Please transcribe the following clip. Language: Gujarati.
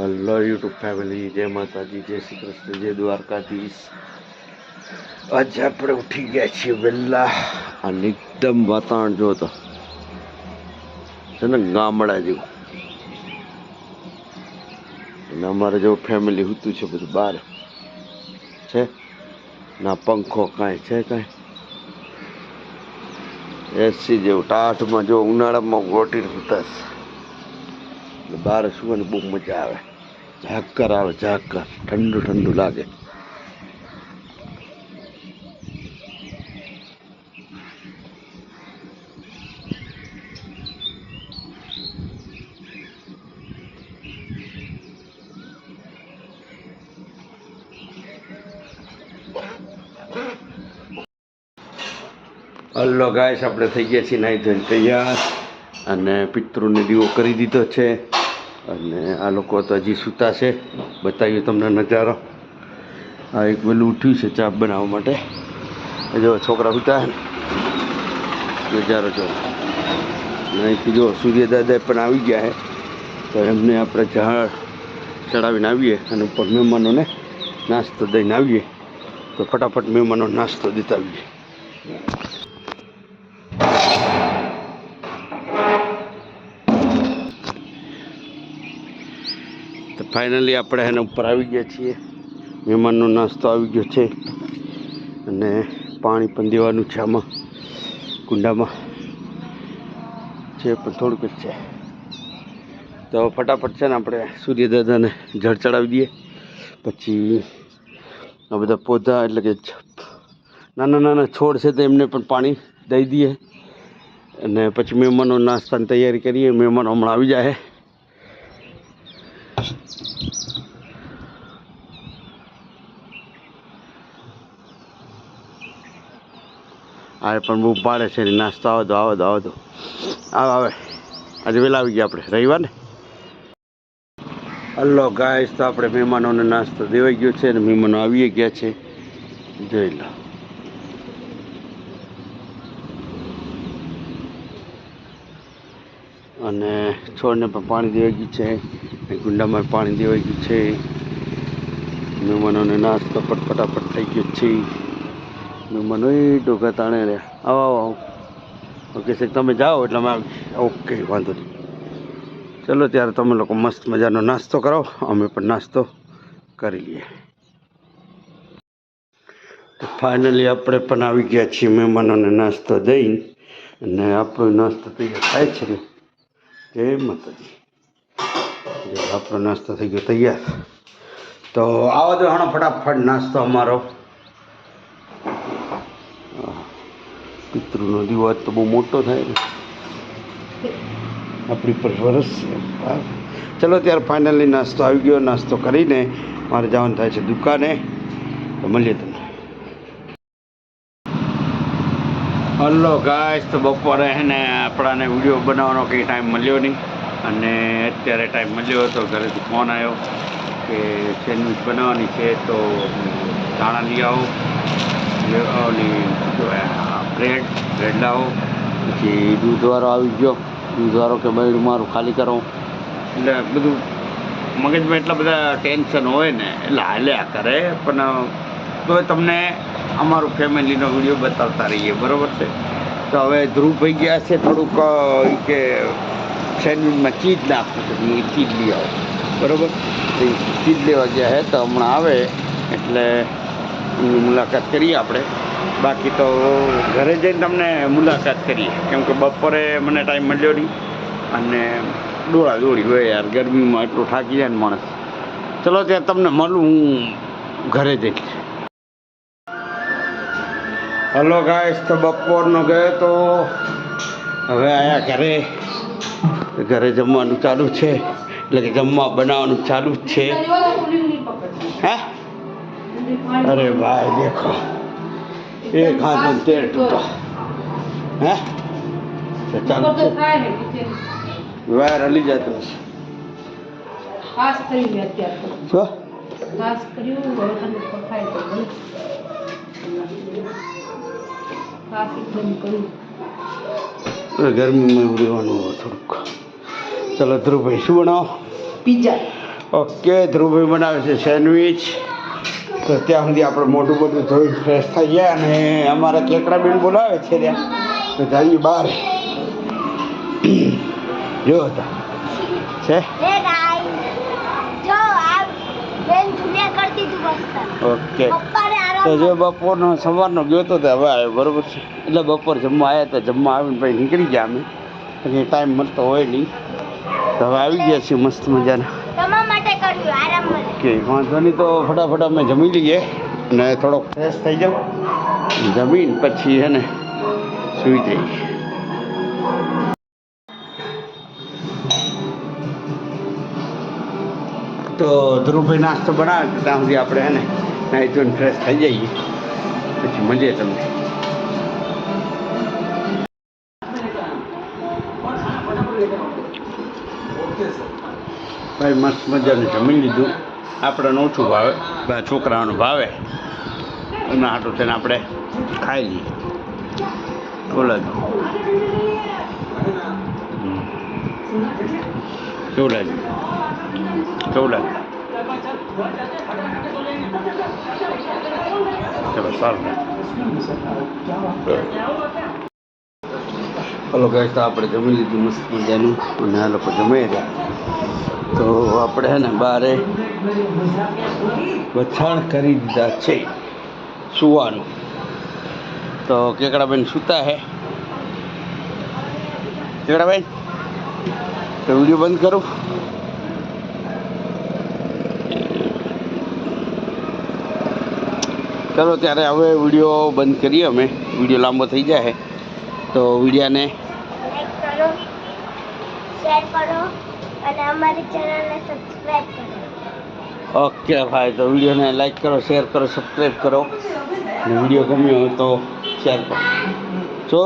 હલો યુટ્યુબ ફેમિલી, જય માતાજી, જય શ્રી કૃષ્ણ, જય દ્વારકાધીશ. આજે આપણે ઉઠી ગયા છીએ વહેલા અને એકદમ વાતાવરણ જો તો. છે ને ગામડા જેવું. અને અમારે જેવું ફેમિલી હોતું છે બધું બહાર. છે? ના, પંખો કાંઈ છે કાંઈ? એસી જેવું, ટાઢમાં જો ઉનાળામાં ગોટી હોતા છે બહાર સુવાની બહુ મજા આવે. ઝાકર આવે, ઝાકર. ઠંડુ ઠંડુ લાગે. હલ્લો ગાય આપણે થઈ ગયા છીએ નાહી ધોઈને તૈયાર અને પિતૃને દીવો કરી દીધો છે. અને આ લોકો તો હજી સૂતા છે. બતાવ્યું તમને નજારો. આ એક પેલું ઉઠ્યું છે ચા બનાવવા માટે. જો છોકરા સૂતા નજારો જો અહીંથી જો સૂર્યદાદા પણ આવી ગયા છે. તો એમને આપણે ઝાડ ચડાવીને આવીએ અને ઉપર મહેમાનોને નાસ્તો દઈને આવીએ. તો ફટાફટ મહેમાનો નાસ્તો દેતા આવીએ. તો ફાઇનલી આપણે એના ઉપર આવી ગયા છીએ. મહેમાનનો નાસ્તો આવી ગયો છે. અને પાણી પણ દેવાનું છે આમાં, કુંડામાં. છે પણ થોડુંક જ છે. તો ફટાફટ છે ને આપણે સૂર્યદાદાને જળ ચડાવી દઈએ. પછી આ બધા પોતા એટલે કે નાના નાના છોડ છે તો એમને પણ પાણી દઈ દઈએ. અને પછી મહેમાનો નાસ્તાની તૈયારી કરીએ. મહેમાનો હમણાં આવી જાય આ પણ બહુ પાડે છે નાસ્તો આવો તો આવો તો આવો તો આવે આવે. આજે વહેલા આવી ગયા આપણે રવિવાર ને હલો ગાય તો આપણે મહેમાનોને નાસ્તો દેવાઈ ગયો છે અને મહેમાનો આવી ગયા છે. જોઈ લો. અને છોડને પણ પાણી દેવાઈ ગયું છે ગુંડામાં પાણી દેવાઈ ગયું છે. મહેમાનોને નાસ્તો પણ ફટાફટ થઈ ગયો છે. એ ડોકા તાણે રે, આવો આવો આવો. ઓકે સાહેબ તમે જાઓ એટલે અમે ઓકે, વાંધો નહીં. ચલો, ત્યારે તમે લોકો મસ્ત મજાનો નાસ્તો કરો અમે પણ નાસ્તો કરી લઈએ. તો ફાઇનલી આપણે પણ આવી ગયા છીએ મહેમાનોને નાસ્તો દઈને. અને આપણો નાસ્તો તૈયાર થાય છે ને. જય માતાજી. આપણો નાસ્તો થઈ ગયો તૈયાર. તો આવો દો હણો ફટાફટ નાસ્તો અમારો. પિતૃનો દીવો તો બહુ મોટો થાય આપણી પર વરસ છે. ચલો, ત્યારે ફાઇનલી નાસ્તો આવી ગયો. નાસ્તો કરીને મારે જવાનું થાય છે દુકાને. તો મળીએ તમને. હલો ગાય તો બપોરે ને આપણાને વીડિયો બનાવવાનો કંઈ ટાઈમ મળ્યો નહીં. અને અત્યારે ટાઈમ મળ્યો હતો, ઘરેથી ફોન આવ્યો કે સેન્ડવિચ બનાવવાની છે તો દાણા લઈ આવો. ઓલી બ્રેડ બ્રેડ લાવો પછી દૂધવાળો આવી ગયો. દૂધવાળો કે ભાઈ મારું ખાલી કરો. એટલે બધું મગજમાં એટલા બધા ટેન્શન હોય ને, એટલે હાલ્યા કરે. પણ, તો તમને અમારું ફેમિલીનો વીડિયો બતાવતા રહીએ, બરાબર છે? તો હવે ધ્રુવ ભાઈ ગયા છે થોડુંક કે સેન્ડવિચમાં ચીજ નાખવું છે. એ ચીજ લઈ આવું. બરાબર? ચીજ લેવા ગયા હે તો હમણાં આવે. એટલે મુલાકાત કરીએ આપણે. બાકી તો ઘરે જઈને તમને મુલાકાત કરીએ. કેમ કે બપોરે મને ટાઈમ મળ્યો નહીં. અને દોડા દોડી હોય યાર ગરમીમાં એટલું થાકી જાય ને માણસ. ચલો ત્યાં તમને મળું હું ઘરે જઈશ. હલો ગાઈસ તો બપોરનો ગયો તો હવે આયા ઘરે. ઘરે જમવાનું ચાલુ છે. એટલે કે જમવા બનાવવાનું ચાલુ જ છે. હે? અરે ભાઈ દેખો. એક હાથ ને તેર તૂટો. હે? ચાલો. વાયર હલી જતો હશે તો. ખાસ કર્યું હવે તને પખાય તો ખાસ એકદમ કર્યું. થોડુંક. ચલો ધ્રુવભાઈ શું બનાવો? પીઝા. ઓકે ધ્રુવભાઈ બનાવે છે સેન્ડવિચ. તો ત્યાં સુધી આપણે મોટું બધું ધોઈ ફ્રેશ થઈ ગયા અને અમારા કેકડા બેન બોલાવે છે ત્યાં. તો જઈએ બહાર. જો હતા. છે? ઓકે. તો જો બપોરનો સવારનો ગયો તો હવે આવ્યો બરોબર છે. એટલે બપોર જમવા આવ્યા હતા જમવા આવીને પછી નીકળી ગયા અમે. પછી ટાઈમ મળતો હોય નહીં. તો હવે આવી ગયા છીએ મસ્ત મજાના. આરામ મળે કે વાંધો નહીં તો ફટાફટ અમે જમી લઈએ અને થોડોક ફ્રેશ થઈ જાઉં જમીન પછી હે ને સૂઈ જઈ તો ધ્રુવભાઈ નાસ્તો બનાવે ત્યાં સુધી આપણે હે ને નાહી ધોઈને ફ્રેશ થઈ જઈએ. પછી મળીએ તમને. ભાઈ મસ્ત મજાનું જમી લીધું. આપણને ઓછું ભાવે છોકરાઓને ભાવે. એના હાટું તેને આપણે ખાઈ લઈએ. જ. કેવું લાગે કેવું લાગે ચલો સારું. હલો ગાય તો આપણે જમી લીધું મસ્ત મજાનું અને આ લોકો જમાઈ રહ્યા. તો આપણે ને બારે વછાણ કરી દીધા છે સુવાનું. તો કેકડાબેન સૂતા હે. કેકડાબેન, તો વીડિયો બંધ કરું? ચલો ત્યારે હવે વીડિયો બંધ કરીએ અમે. વીડિયો લાંબો થઈ જાય તો વિડીયાને કરો. અને અમારી ચેનલને સબસ્ક્રાઇબ કરો. ઓકે ભાઈ, તો વિડીયોને લાઈક કરો શેર કરો સબસ્ક્રાઈબ કરો. વીડિયો ગમ્યો હોય તો શેર કરો. જો